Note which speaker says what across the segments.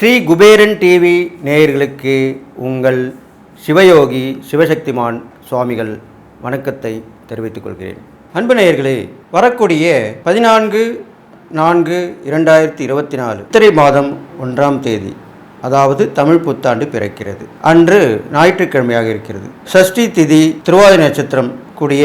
Speaker 1: Sri Kuberan TV நேயர்களுக்கு உங்கள் சிவயோகி சிவசக்திமான் சுவாமிகள் வணக்கத்தை தெரிவித்துக் கொள்கிறேன். அன்பு நேயர்களே வரக்கூடிய பதினான்கு நான்கு இரண்டாயிரத்தி இருபத்தி நாலு இத்திரை மாதம் ஒன்றாம் தேதி அதாவது தமிழ் புத்தாண்டு பிறக்கிறது. அன்று ஞாயிற்றுக்கிழமையாக இருக்கிறது. சஷ்டி திதி திருவாதி நட்சத்திரம் கூடிய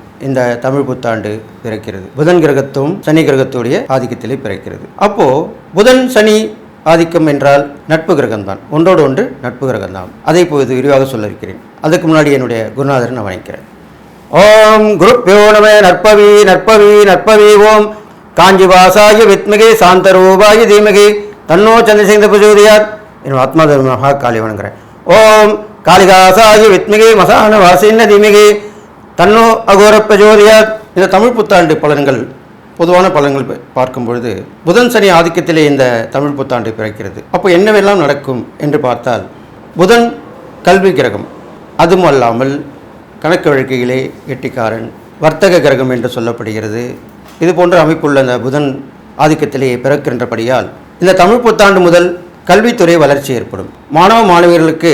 Speaker 1: இந்த தமிழ் புத்தாண்டு பிறக்கிறது. புதன் கிரகத்தும் சனி கிரகத்துடைய ஆதிக்கத்திலே பிறக்கிறது. அப்போ புதன் சனி ஆதிக்கம் என்றால் நட்பு கிரகம்தான். ஒன்றோடு ஒன்று நட்பு கிரகம்தான். அதை இப்போது விரிவாக சொல்ல இருக்கிறேன் அதுக்கு முன்னாடி என்னுடைய குருநாதர் நான் வணங்கிறேன். ஓம் குருப்பியோ நம நற்பவி நற்பவி நற்பவி ஓம் வித்மகி சாந்த ரூபாயி தீமகி தன்னோ சந்திரசேந்த பிரஜோதியார் என்னோட ஆத்மா மகா காளி வணங்குறேன். ஓம் காளிதாசாய வித்மிகை மசான வாசின்ன தீமகி தன்னோ அகோர பிரஜோதியார் இந்த தமிழ் புத்தாண்டு பலன்கள் பொதுவான பலன்கள் பார்க்கும் பொழுது புதன் சனி ஆதிக்கத்திலே இந்த தமிழ் புத்தாண்டு பிறக்கிறது. அப்போ என்னவெல்லாம் நடக்கும் என்று பார்த்தால் புதன் கல்வி கிரகம். அதுவும் அல்லாமல் கணக்கு வழக்கையிலே எட்டிக்காரன் வர்த்தக கிரகம் என்று சொல்லப்படுகிறது. இது போன்ற அமைப்புள்ள இந்த புதன் ஆதிக்கத்திலே பிறக்கின்றபடியால் இந்த தமிழ் புத்தாண்டு முதல் கல்வித்துறை வளர்ச்சி ஏற்படும். மாணவ மாணவியர்களுக்கு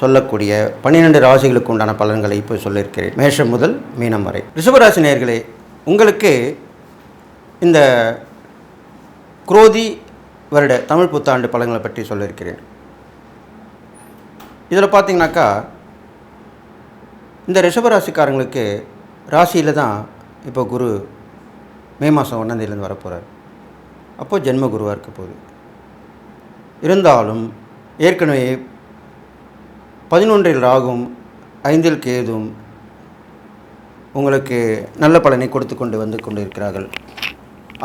Speaker 1: சொல்லக்கூடிய பன்னிரெண்டு ராசிகளுக்கு உண்டான பலன்களை இப்போ சொல்லியிருக்கிறேன். மேஷம் முதல் மீனம் வரை. ரிஷபராசி நேர்களே உங்களுக்கு இந்த குரோதி வருட தமிழ் புத்தாண்டு பலன்களை பற்றி சொல்லியிருக்கிறேன். இதில் பார்த்தீங்கன்னாக்கா இந்த ரிஷபராசிக்காரங்களுக்கு ராசியில் தான் இப்போ குரு மே மாதம் ஒன்றாந்தேதியிலேருந்து வரப்போகிறார் அப்போது ஜென்ம குருவாக இருக்க போகுது. இருந்தாலும் ஏற்கனவே பதினொன்றில் ராகும் ஐந்தில் கேதும் உங்களுக்கு நல்ல பலனை கொடுத்து கொண்டு வந்து கொண்டு இருக்கிறார்கள்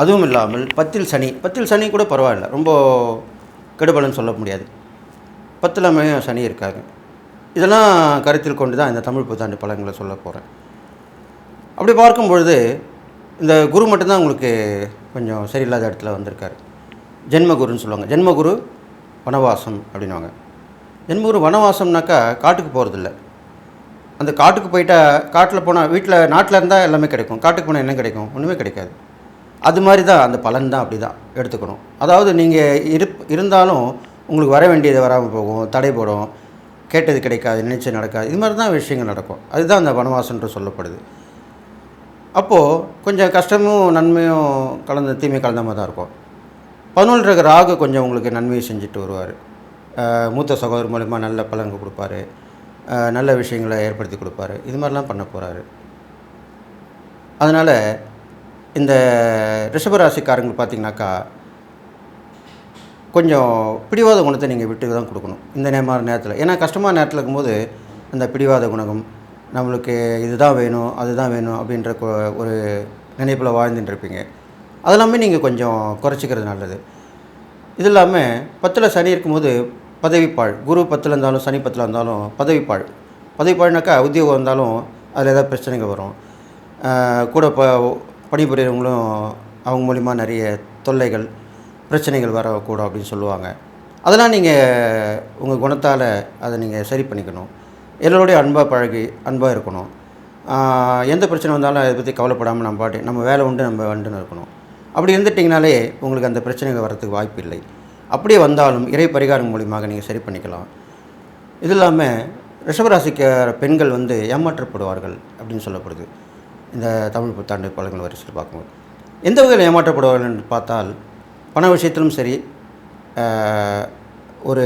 Speaker 1: அதுவும் இல்லாமல் பத்தில் சனி பத்தில் சனி கூட பரவாயில்ல. ரொம்ப கெடுபலன் சொல்ல முடியாது. பத்தில் சனி இருக்காங்க இதெல்லாம் கருத்தில் கொண்டு தான் இந்த தமிழ் புத்தாண்டு பலன்களை சொல்ல போகிறேன் அப்படி பார்க்கும் பொழுது இந்த குரு மட்டும்தான் உங்களுக்கு கொஞ்சம் சரியில்லாத இடத்துல வந்திருக்காரு. ஜென்மகுருன்னு சொல்லுவாங்க. ஜென்மகுரு வனவாசம் அப்படின்னுவாங்க ஊர் வனவாசம்னாக்கா காட்டுக்கு போகிறதில்ல அந்த காட்டுக்கு போயிட்டா காட்டில் போனால் வீட்டில் நாட்டில் இருந்தால் எல்லாமே கிடைக்கும். காட்டுக்கு போனால் என்ன கிடைக்கும்? ஒன்றுமே கிடைக்காது. அது மாதிரி தான் அந்த பலன் தான் அப்படி தான் எடுத்துக்கணும். அதாவது நீங்கள் இருப் இருந்தாலும் உங்களுக்கு வர வேண்டியது வராமல் போகும். தடைபடும் கேட்டது கிடைக்காது நினைச்சு நடக்காது. இது மாதிரி தான் விஷயங்கள் நடக்கும். அதுதான் அந்த வனவாசன்ற சொல்லப்படுது. அப்போது கொஞ்சம் கஷ்டமும் நன்மையும் கலந்த தீமை கலந்த மாதிரி தான் இருக்கும். பதினொன்று இருக்கிற ராகு கொஞ்சம் உங்களுக்கு நன்மையை செஞ்சுட்டு வருவார். மூத்த சகோதரர் மூலிமா நல்ல பலன்கள் கொடுப்பாரு. நல்ல விஷயங்களை ஏற்படுத்தி கொடுப்பாரு. இது மாதிரிலாம் பண்ண போகிறாரு அதனால் இந்த ரிஷபராசிக்காரங்க பார்த்தீங்கன்னாக்கா கொஞ்சம் பிடிவாத குணத்தை நீங்கள் விட்டு தான் கொடுக்கணும். இந்த நேரமான நேரத்தில். ஏன்னா கஷ்டமான நேரத்தில் இருக்கும்போது அந்த பிடிவாத குணம் நம்மளுக்கு இதுதான் வேணும் அதுதான் வேணும் அப்படின்ற ஒரு நினைப்பில் வாழ்ந்துட்டு இருப்பீங்க அதெல்லாமே நீங்கள் கொஞ்சம் குறைச்சிக்கிறது நல்லது. இது இல்லாமல் பத்தில் சனி இருக்கும்போது பதவிப்பாள் குரு பத்தில் இருந்தாலும் சனி பத்தில் இருந்தாலும் பதவிப்பாள் பதவிப்பாள்னாக்கா உத்தியோகம் இருந்தாலும் அதில் ஏதாவது பிரச்சனைகள் வரும். கூட ப பணிபுரியவங்களும் அவங்க மூலிமா நிறைய தொல்லைகள் பிரச்சனைகள் வரக்கூடும் அப்படின்னு சொல்லுவாங்க. அதெல்லாம் நீங்கள் உங்கள் குணத்தால் அதை நீங்கள் சரி பண்ணிக்கணும். எல்லோருடைய அன்பாக பழகி அன்பாக இருக்கணும். எந்த பிரச்சனை வந்தாலும் அதை பற்றி கவலைப்படாமல் நம்ம பாட்டு நம்ம வேலை உண்டு நம்ம வந்துன்னு இருக்கணும். அப்படி இருந்துட்டிங்கனாலே உங்களுக்கு அந்த பிரச்சனைகள் வரத்துக்கு வாய்ப்பு இல்லை. அப்படியே வந்தாலும் இறை பரிகாரம் மூலியமாக நீங்கள் சரி பண்ணிக்கலாம். இது இல்லாமல் ரிஷபராசிக்கிற பெண்கள் வந்து ஏமாற்றப்படுவார்கள் அப்படின்னு சொல்லப்படுது. இந்த தமிழ் புத்தாண்டு பழங்கள் வரிசையில் பார்க்கும்போது. எந்த வகையில் ஏமாற்றப்படுவார்கள் என்று பார்த்தால் பண விஷயத்திலும் சரி ஒரு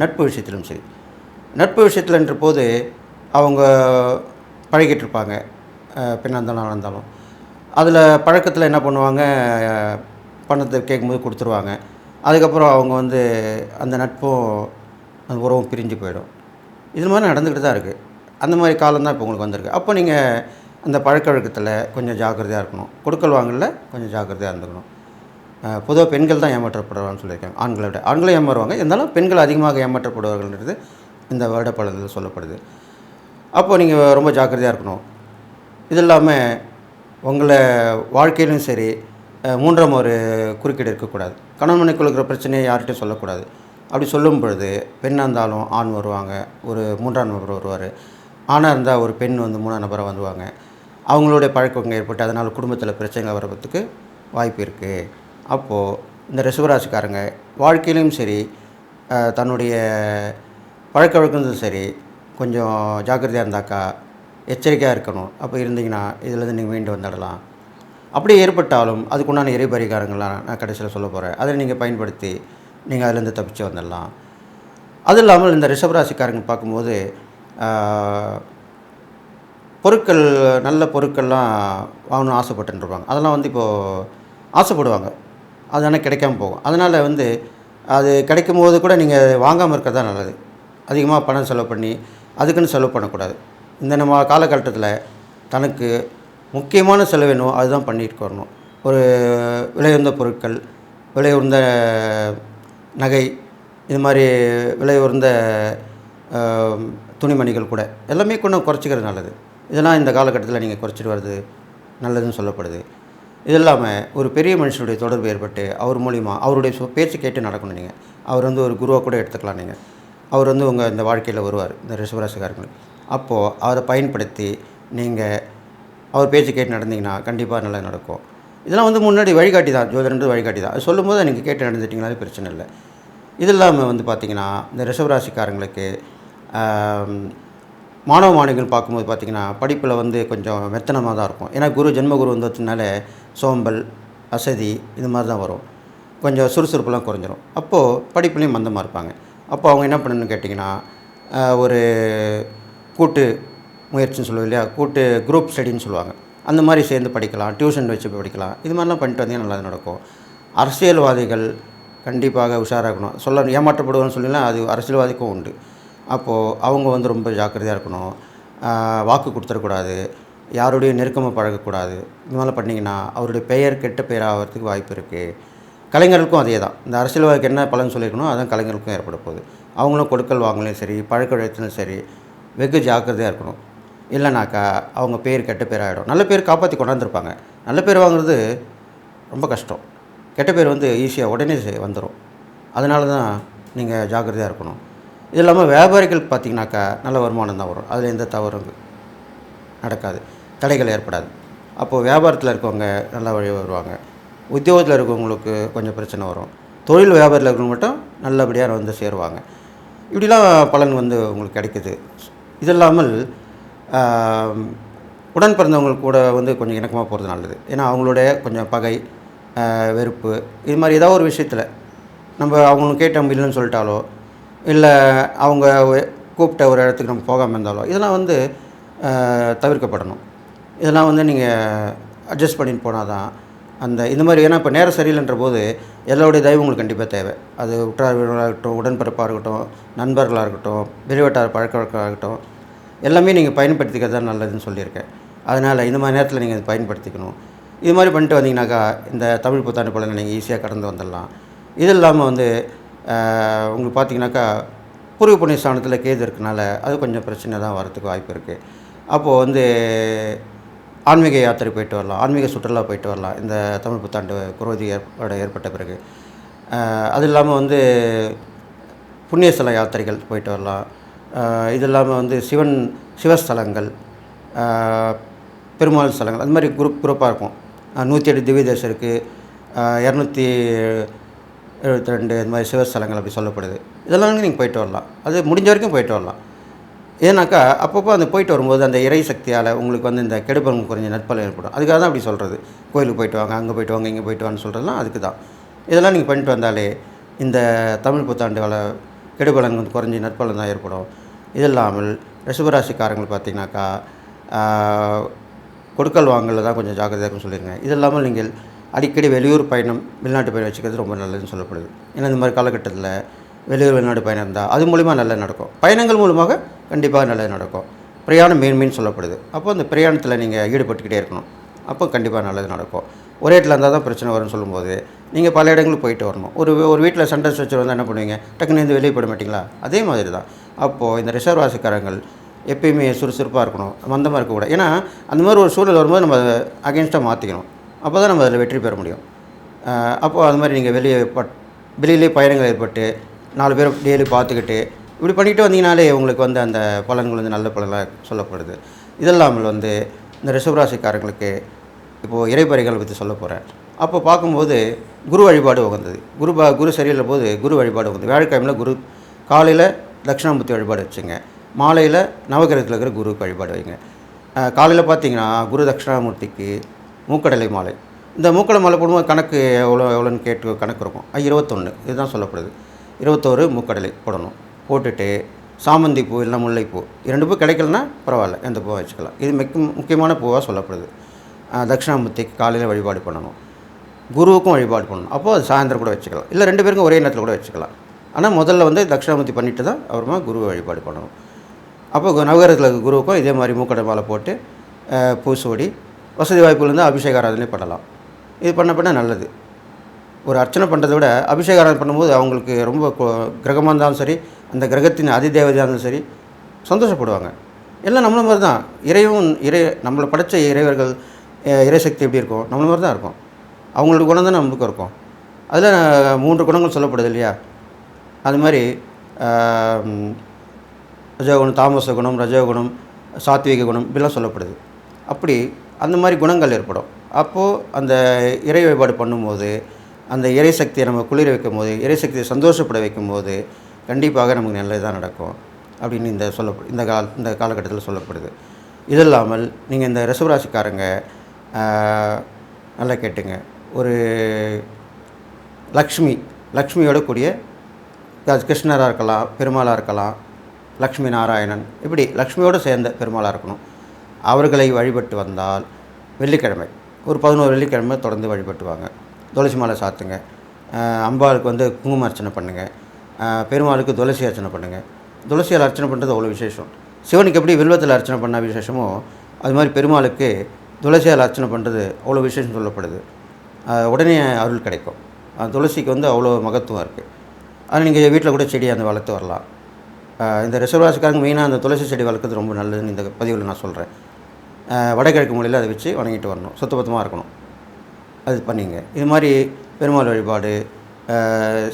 Speaker 1: நட்பு விஷயத்திலும் சரி. நட்பு விஷயத்தில்ன்ற போது அவங்க பழகிட்டு இருப்பாங்க. பெண்ணாக இருந்தாலும் ஆணாக இருந்தாலும். அதில் பழக்கத்தில் என்ன பண்ணுவாங்க? பணத்தை கேட்கும்போது கொடுத்துருவாங்க. அதுக்கப்புறம் அவங்க வந்து அந்த நட்பும் அந்த உறவும் பிரிஞ்சு போயிடும். இது மாதிரி நடந்துக்கிட்டு தான் இருக்குது அந்த மாதிரி காலம் தான் இப்போ உங்களுக்கு வந்திருக்கு. அப்போ நீங்கள் அந்த பழக்க வழக்கத்தில் கொஞ்சம் ஜாக்கிரதையாக இருக்கணும். கொடுக்கல் வாங்கல கொஞ்சம் ஜாக்கிரதையாக இருந்துக்கணும். பொதுவாக பெண்கள் தான் ஏமாற்றப்படுவாங்கன்னு சொல்லியிருக்காங்க. ஆண்களை விட. ஆண்களும் ஏமாறுவாங்க. இருந்தாலும் பெண்கள் அதிகமாக ஏமாற்றப்படுவார்கள்ன்றது இந்த வருட சொல்லப்படுது. அப்போது நீங்கள் ரொம்ப ஜாக்கிரதையாக இருக்கணும். இது இல்லாமல் உங்களை வாழ்க்கையிலும் சரி மூன்றாம் ஒரு குறுக்கீடு இருக்கக்கூடாது. கணவன் மனைக்குள்ள இருக்கிற பிரச்சனையை யார்கிட்டையும் சொல்லக்கூடாது. அப்படி சொல்லும் பொழுது பெண்ணாக இருந்தாலும் ஆண் வருவாங்க ஒரு மூன்றாம் நபர் வருவார். ஆணாக இருந்தால் ஒரு பெண் வந்து மூணாம் நபராக வந்துவாங்க அவங்களுடைய பழக்கங்கள் ஏற்பட்டு அதனால் குடும்பத்தில் பிரச்சனைகள் வரதுக்கு வாய்ப்பு இருக்குது அப்போது இந்த ரிசவராசிக்காரங்க வாழ்க்கையிலையும் சரி தன்னுடைய பழக்க வழக்கங்களும் சரி கொஞ்சம் ஜாக்கிரதையாக இருந்தாக்கா எச்சரிக்கையாக இருக்கணும். அப்போ இருந்தீங்கன்னா இதிலேருந்து நீங்கள் மீண்டு வந்துடலாம். அப்படி ஏற்பட்டாலும் அதுக்குண்டான இறை பரிகாரங்கள்லாம் நான் கடைசியில் சொல்ல போகிறேன் அதை நீங்கள் பயன்படுத்தி நீங்கள் அதிலேருந்து தப்பிச்சு வந்துடலாம். அது இல்லாமல் இந்த ரிஷபராசிக்காரங்க பார்க்கும்போது பொருட்கள் நல்ல பொருட்கள்லாம் வாங்கணும்னு ஆசைப்பட்டுன்னு இருப்பாங்க அதெல்லாம் வந்து இப்போது ஆசைப்படுவாங்க. அது ஆனால் கிடைக்காம போகும். அதனால் வந்து அது கிடைக்கும் போது கூட நீங்கள் வாங்காமல் இருக்கிறது தான் நல்லது. அதிகமாக பணம் செலவு பண்ணி அதுக்குன்னு செலவு பண்ணக்கூடாது. இந்த நம்ம காலகட்டத்தில் தனக்கு முக்கியமான செலவு அதுதான் பண்ணிட்டு வரணும். ஒரு விலையுந்த பொருட்கள் விலை உயர்ந்த நகை இது மாதிரி விலை உயர்ந்த துணிமணிகள் கூட எல்லாமே கொஞ்சம் குறைச்சிக்கிறது நல்லது. இதெல்லாம் இந்த காலகட்டத்தில் நீங்கள் குறைச்சிட்டு வர்றது நல்லதுன்னு சொல்லப்படுது. இது இல்லாமல் ஒரு பெரிய மனுஷனுடைய தொடர்பு ஏற்பட்டு அவர் மூலிமா அவருடைய பேச்சு கேட்டு நடக்கணும் நீங்கள் அவர் வந்து ஒரு குருவாக கூட எடுத்துக்கலாம் நீங்கள் அவர் வந்து உங்கள் இந்த வாழ்க்கையில் வருவார் இந்த ரிஷபராசிக்காரங்களுக்கு. அப்போது அவரை பயன்படுத்தி நீங்கள் அவர் பேச்சு கேட்டு நடந்தீங்கன்னா கண்டிப்பாக நல்லா நடக்கும். இதெல்லாம் வந்து முன்னாடி வழிகாட்டி தான் ஜோதிடன்றது வழிகாட்டி தான் அது சொல்லும்போது நீங்கள் கேட்டு நடந்துட்டிங்கனாலே பிரச்சனை இல்லை. இது இல்லாமல் வந்து பார்த்திங்கன்னா இந்த ரிஷவராசிக்காரங்களுக்கு மாணவ மாணவிகள் பார்க்கும்போது பார்த்திங்கன்னா படிப்பில் வந்து கொஞ்சம் மெத்தனமாக தான் இருக்கும். ஏன்னா குரு ஜென்மகுரு வந்ததுனால சோம்பல் அசதி இது மாதிரி தான் வரும். கொஞ்சம் சுறுசுறுப்புலாம் குறைஞ்சிரும். அப்போது படிப்புலேயும் மந்தமாக இருப்பாங்க. அப்போ அவங்க என்ன பண்ணணும்னு கேட்டிங்கன்னா ஒரு கூட்டு முயற்சின்னு சொல்லுவோம் இல்லையா? கூட்டு குரூப் ஸ்டடின்னு சொல்லுவாங்க. அந்த மாதிரி சேர்ந்து படிக்கலாம் டியூஷன் வச்சு படிக்கலாம். இது மாதிரிலாம் பண்ணிட்டு வந்தீங்கன்னா நல்லா நடக்கும். அரசியல்வாதிகள் கண்டிப்பாக உஷாராக இருக்கணும் சொல்ல ஏமாற்றப்படுவான்னு சொல்லிலாம் அது அரசியல்வாதிக்கும் உண்டு. அப்போது அவங்க வந்து ரொம்ப ஜாக்கிரதையாக இருக்கணும். வாக்கு கொடுத்துடக்கூடாது. யாருடைய நெருக்கமாக பழகக்கூடாது. இது மாதிரிலாம் பண்ணிங்கன்னா அவருடைய பெயர் கெட்ட பெயர் ஆகிறதுக்கு வாய்ப்பு இருக்குது கலைஞர்களுக்கும் அதே தான். இந்த அரசியல்வாதிக்கு என்ன பலன் சொல்லியிருக்கணும் அதான் கலைஞர்களுக்கும் ஏற்பட போகுது. அவங்களும் கொடுக்கல் வாங்கலையும் சரி பழக்க வழக்கத்திலும் சரி வெகு ஜாக்கிரதையாக இருக்கணும். இல்லைனாக்கா அவங்க பேர் கெட்ட பேர் ஆகிடும் நல்ல பேர் காப்பாற்றி கொண்டாந்துருப்பாங்க. நல்ல பேர் வாங்குறது ரொம்ப கஷ்டம். கெட்ட பேர் வந்து ஈஸியாக உடனே வந்துடும் அதனால தான் நீங்கள் ஜாக்கிரதையாக இருக்கணும். இது இல்லாமல் வியாபாரிகள் பார்த்தீங்கன்னாக்கா நல்ல வருமானம் தான் வரும். அதில் எந்த தவறும் நடக்காது. தடைகள் ஏற்படாது. அப்போது வியாபாரத்தில் இருக்கவங்க நல்லா வழி வருவாங்க. உத்தியோகத்தில் இருக்கவங்களுக்கு கொஞ்சம் பிரச்சனை வரும். தொழில் வியாபாரத்தில் இருக்கிறவங்க மட்டும் நல்லபடியாக வந்து சேருவாங்க. இப்படிலாம் பலன் வந்து உங்களுக்கு கிடைக்குது. இது இல்லாமல் உடன் பிறந்தவங்களுக்கு கூட வந்து கொஞ்சம் இணக்கமாக போகிறது நல்லது. ஏன்னா அவங்களுடைய கொஞ்சம் பகை வெறுப்பு இது மாதிரி ஏதாவது ஒரு விஷயத்தில் நம்ம அவங்களுக்கு கேட்ட இல்லைன்னு சொல்லிட்டாலோ இல்லை அவங்க கூப்பிட்ட ஒரு இடத்துக்கு நம்ம போகாமல் இருந்தாலோ இதெல்லாம் வந்து தவிர்க்கப்படணும். இதெல்லாம் வந்து நீங்கள் அட்ஜஸ்ட் பண்ணிட்டு போனால் தான் அந்த இந்த மாதிரி ஏன்னா இப்போ நேரம் சரியில்லைன்ற போது எல்லோருடைய தயவு உங்களுக்கு கண்டிப்பாக தேவை. அது உற்றார் உறவினராக இருக்கட்டும் உடன்பிறப்பாக இருக்கட்டும் நண்பர்களாக இருக்கட்டும் வெளிவட்டார் பழக்க வழக்கமாக இருக்கட்டும் எல்லாமே நீங்கள் பயன்படுத்திக்கிறது தான் நல்லதுன்னு சொல்லியிருக்கேன். அதனால் இந்த மாதிரி நேரத்தில் நீங்கள் அதை பயன்படுத்திக்கணும். இது மாதிரி பண்ணிட்டு வந்தீங்கன்னாக்கா இந்த தமிழ் புத்தாண்டு பலனை நீங்கள் ஈஸியாக கடந்து வந்துடலாம். இது இல்லாமல் வந்து உங்களுக்கு பார்த்தீங்கன்னாக்கா பூர்வ புண்ணிய ஸ்தானத்தில் கேது இருக்கனால அது கொஞ்சம் பிரச்சனை தான் வரதுக்கு வாய்ப்பு இருக்குது அப்போது வந்து ஆன்மீக யாத்திரை போயிட்டு வரலாம். ஆன்மீக சுற்றுலா போயிட்டு வரலாம். இந்த தமிழ் புத்தாண்டு குரோதி ஏற்பட ஏற்பட்ட பிறகு. அது இல்லாமல் வந்து புண்ணியஸ்தல யாத்திரைகள் போயிட்டு வரலாம். இது இல்லாமல் வந்து சிவன் சிவஸ்தலங்கள் பெருமாள் ஸ்தலங்கள் அது மாதிரி குரூப் குரூப்பாக இருக்கும். நூற்றி எட்டு திவ்யதேசம் இருக்குது இரநூத்தி எழுபத்தி ரெண்டு இந்த மாதிரி சிவஸ்தலங்கள் அப்படி சொல்லப்படுது. இதெல்லாம் நீங்கள் போயிட்டு வரலாம். அது முடிஞ்ச வரைக்கும் போயிட்டு வரலாம். ஏன்னாக்கா அப்பப்போ அந்த போயிட்டு வரும்போது அந்த இறை சக்தியால் உங்களுக்கு வந்து இந்த கெடுபலம் குறைஞ்ச நற்பலன் ஏற்படும். அதுக்காக தான் அப்படி சொல்கிறது கோயிலுக்கு போயிட்டு வாங்க அங்கே போயிட்டு வாங்க இங்கே போயிட்டு வான்னு சொல்கிறதுலாம் அதுக்கு தான். இதெல்லாம் நீங்கள் பண்ணிட்டு வந்தாலே இந்த தமிழ் புத்தாண்டு வள கெடுபலன் வந்து குறைஞ்சி நற்பலன் தான் ஏற்படும். இது இல்லாமல் ரிஷபராசிக்காரங்கள் பார்த்தீங்கன்னாக்கா கொடுக்கல் வாங்கல தான் கொஞ்சம் ஜாக்கிரதையாக இருக்குன்னு சொல்லியிருங்க இது இல்லாமல் நீங்கள் அடிக்கடி வெளியூர் பயணம் வெளிநாட்டு பயணம் வச்சுக்கிறது ரொம்ப நல்லதுன்னு சொல்லப்படுது. ஏன்னா இந்த மாதிரி காலகட்டத்தில் வெளியூர் வெளிநாடு பயணம் இருந்தால் அது மூலிமா நல்லது நடக்கும். பயணங்கள் மூலமாக கண்டிப்பாக நல்லது நடக்கும். பிரயாணம் மேன்மைன்னு சொல்லப்படுது. அப்போ அந்த பிரயாணத்தில் நீங்கள் ஈடுபட்டுக்கிட்டே இருக்கணும். அப்போ கண்டிப்பாக நல்லது நடக்கும். ஒரே இடத்துல இருந்தால் தான் பிரச்சனை வரும்னு சொல்லும்போது நீங்கள் பல இடங்களுக்கு போயிட்டு வரணும். ஒரு ஒரு வீட்டில் சண்டை வச்சு வந்தால் என்ன பண்ணுவீங்க? டக்குன்னு இருந்து வெளியே போட மாட்டீங்களா? அதே மாதிரி தான் அப்போது இந்த ரிசர்வ் ராசிக்காரங்கள் எப்பயுமே சுறுசுறுப்பாக இருக்கணும் மந்தமாக இருக்கக்கூடாது. ஏன்னா அந்த மாதிரி ஒரு சூழல் வரும்போது நம்ம அதை அகேன்ஸ்டாக மாற்றிக்கணும் அப்போ தான் நம்ம அதில் வெற்றி பெற முடியும். அப்போது அது மாதிரி நீங்கள் வெளியே பட் வெளியிலே பயணங்கள் ஏற்பட்டு நாலு பேர் டெய்லி பார்த்துக்கிட்டு இப்படி பண்ணிட்டு வந்தீங்கனாலே உங்களுக்கு வந்து அந்த பலன்கள் வந்து நல்ல பலனாக சொல்லப்படுது. இதெல்லாமல் வந்து இந்த ரிஷபராசிக்காரங்களுக்கு இப்போது இறைப்பறைகள் பற்றி சொல்ல போகிறேன் அப்போ பார்க்கும்போது குரு வழிபாடு உகந்தது. குரு பா குரு சரியில்லை போது குரு வழிபாடு உகந்தது. வியாழக்கிழமையில் குரு காலையில் தட்சிணாமூர்த்தி வழிபாடு வச்சுங்க. மாலையில் நவகிரகத்தில் இருக்கிற குருவுக்கு வழிபாடு வைங்க. காலையில் பார்த்தீங்கன்னா குரு தட்சிணாமூர்த்திக்கு மூக்கடலை மாலை. இந்த மூக்கடை மாலை போடும்போது கணக்கு எவ்வளோ எவ்வளோன்னு கேட்டு கணக்கு இருக்கும். இருபத்தொன்று இதுதான் சொல்லப்படுது. இருபத்தோரு மூக்கடலை போடணும். போட்டுட்டு சாமந்தி பூ இல்லைனா முல்லைப்பூ. இரண்டு பூ கிடைக்கலனா பரவாயில்ல எந்த பூவை வச்சுக்கலாம். இது மிக முக்கியமான பூவாக சொல்லப்படுது. தட்சிணாமூர்த்திக்கு காலையில் வழிபாடு பண்ணணும். குருவுக்கும் வழிபாடு பண்ணணும். அப்போது அது சாயந்தரம் கூட வச்சுக்கலாம். இல்லை ரெண்டு பேருக்கும் ஒரே நேரத்தில் கூட வச்சுக்கலாம். ஆனால் முதல்ல வந்து தட்சிணாமூர்த்தி பண்ணிட்டு தான் அப்புறமா குரு வழிபாடு பண்ணணும். அப்போ கு- நவகிரகத்தில் இருக்க குருவுக்கும் இதே மாதிரி மூக்கடை மாலை போட்டு பூசோடி வசதி வாய்ப்புகள் இருந்தால் அபிஷேக ஆராதனை பண்ணலாம். இது பண்ண பண்ண நல்லது. ஒரு அர்ச்சனை பண்ணுறதை விட அபிஷேக ஆராதனை பண்ணும்போது அவங்களுக்கு ரொம்ப கிரகமாக இருந்தாலும் சரி அந்த கிரகத்தின் அதிதேவதையாக இருந்தாலும் சரி சந்தோஷப்படுவாங்க. எல்லாம் நம்மள மாதிரி தான். இறைவன் இறை நம்மளை படைச்ச இறைவர்கள் இறைசக்தி எப்படி இருக்கும் நம்மள மாதிரி தான் இருக்கும். அவங்களோட குணம் தான் நம்மளுக்கு இருக்கும். அதில் மூன்று குணங்கள் சொல்லப்படுது இல்லையா? அது மாதிரி ரஜோகுணம் தாமச குணம் ரஜோகுணம் சாத்விக குணம் இப்படிலாம் சொல்லப்படுது. அப்படி அந்த மாதிரி குணங்கள் ஏற்படும். அப்போது அந்த இறை வழிபாடு பண்ணும்போது அந்த இறை சக்தியை நம்ம குளிர வைக்கும் போது இறை சக்தியை சந்தோஷப்பட வைக்கும் போது கண்டிப்பாக நமக்கு நல்லது தான் நடக்கும் அப்படின்னு இந்த சொல்ல இந்த கால இந்த காலகட்டத்தில் சொல்லப்படுது. இது இல்லாமல் நீங்கள் இந்த ரிசவராசிக்காரங்க நல்லா கேட்டுங்க. ஒரு லக்ஷ்மி லக்ஷ்மியோட கூடிய கிருஷ்ணராக இருக்கலாம் பெருமாளாக இருக்கலாம் லக்ஷ்மி நாராயணன் இப்படி லக்ஷ்மியோடு சேர்ந்த பெருமாளாக இருக்கணும். அவர்களை வழிபட்டு வந்தால் வெள்ளிக்கிழமை ஒரு பதினோரு வெள்ளிக்கிழமை தொடர்ந்து வழிபட்டுவாங்க. துளசி மாலை சாத்துங்க. அம்பாளுக்கு வந்து குங்கும அர்ச்சனை பண்ணுங்கள் பெருமாளுக்கு துளசி அர்ச்சனை பண்ணுங்கள் துளசியால் அர்ச்சனை பண்ணுறது அவ்வளோ விசேஷம். சிவனுக்கு எப்படி வில்வத்தில் அர்ச்சனை பண்ண விசேஷமோ அது மாதிரி பெருமாளுக்கு துளசியால் அர்ச்சனை பண்ணுறது அவ்வளோ விசேஷம் சொல்லப்படுது. உடனே அருள் கிடைக்கும். துளசிக்கு வந்து அவ்வளோ மகத்துவம் இருக்குது அது நீங்கள் வீட்டில் கூட செடி அந்த வளர்த்து வரலாம். இந்த ரிசர்வாசிக்காரங்க மெயினாக அந்த துளசி செடி வளர்க்குறது ரொம்ப நல்லதுன்னு இந்த பதிவில் நான் சொல்கிறேன் வடகிழக்கு மொழியில் அதை வச்சு வணங்கிட்டு வரணும். சுத்தபத்தமாக இருக்கணும். அது பண்ணிங்க. இது மாதிரி பெருமாள் வழிபாடு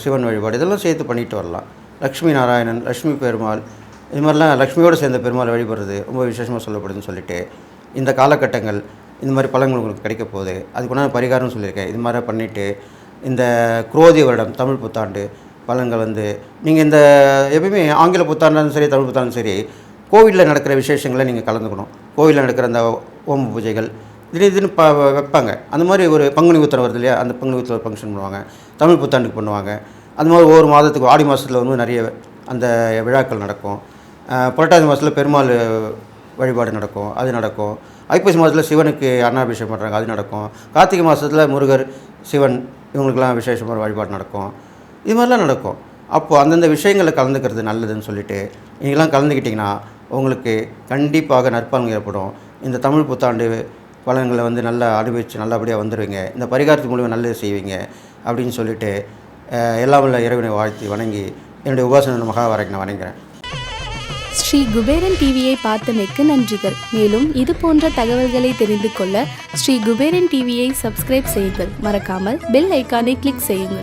Speaker 1: சிவன் வழிபாடு இதெல்லாம் சேர்த்து பண்ணிட்டு வரலாம். லக்ஷ்மி நாராயணன் லக்ஷ்மி பெருமாள் இது மாதிரிலாம் லக்ஷ்மியோடு சேர்ந்த பெருமாள் வழிபடுறது ரொம்ப விசேஷமாக சொல்லப்படுதுன்னு சொல்லிட்டு இந்த காலகட்டங்கள் இந்த மாதிரி பழங்கள் உங்களுக்கு கிடைக்க போகுது. அதுக்குண்டான பரிகாரம்னு சொல்லியிருக்கேன். இது மாதிரி பண்ணிவிட்டு இந்த குரோதி வருடம் தமிழ் புத்தாண்டு பலன்கள் வந்து நீங்கள் இந்த எப்பயுமே ஆங்கில புத்தாண்டாலும் சரி தமிழ் புத்தாண்டும் சரி கோவிலில் நடக்கிற விசேஷங்களை நீங்கள் கலந்துக்கணும். கோவிலில் நடக்கிற அந்த ஓம பூஜைகள் திடீர் திடீர்னு ப வைப்பாங்க. அந்த மாதிரி ஒரு பங்குனி உத்தரம் வருது இல்லையா? அந்த பங்குனி உத்தரவு ஃபங்க்ஷன் பண்ணுவாங்க. தமிழ் புத்தாண்டுக்கு பண்ணுவாங்க. அந்த மாதிரி ஒவ்வொரு மாதத்துக்கு ஆடி மாதத்தில் வந்து நிறைய அந்த விழாக்கள் நடக்கும். புரட்டாசி மாதத்தில் பெருமாள் வழிபாடு நடக்கும் அது நடக்கும். ஐப்பசி மாதத்தில் சிவனுக்கு அன்னாபிஷேகம் பண்ணுறாங்க அது நடக்கும். கார்த்திகை மாதத்தில் முருகர் சிவன் இவங்களுக்கெல்லாம் விசேஷமான வழிபாடு நடக்கும். இது மாதிரிலாம் நடக்கும். அப்போது அந்தந்த விஷயங்களை கலந்துக்கிறது நல்லதுன்னு சொல்லிட்டு நீங்களாம் கலந்துக்கிட்டிங்கன்னா உங்களுக்கு கண்டிப்பாக நற்பலன் ஏற்படும். இந்த தமிழ் புத்தாண்டு பலன்களை வந்து நல்லா அனுபவித்து நல்லபடியாக வந்துடுவீங்க இந்த பரிகாரத்து மூலிமா நல்லது செய்வீங்க அப்படின்னு சொல்லிட்டு எல்லாம் உள்ள இறைவனை வாழ்த்தி வணங்கி என்னுடைய உபாசன மகா வரைக்கும் நான் வணங்குறேன்.
Speaker 2: ஸ்ரீ குபேரன் டிவியை பார்த்தமைக்கு நன்றிகள். மேலும் இது போன்ற தகவல்களை தெரிந்து கொள்ள ஸ்ரீ குபேரன் டிவியை சப்ஸ்கிரைப் செய்யுங்கள். மறக்காமல் பெல் ஐக்கானை கிளிக் செய்யுங்கள்.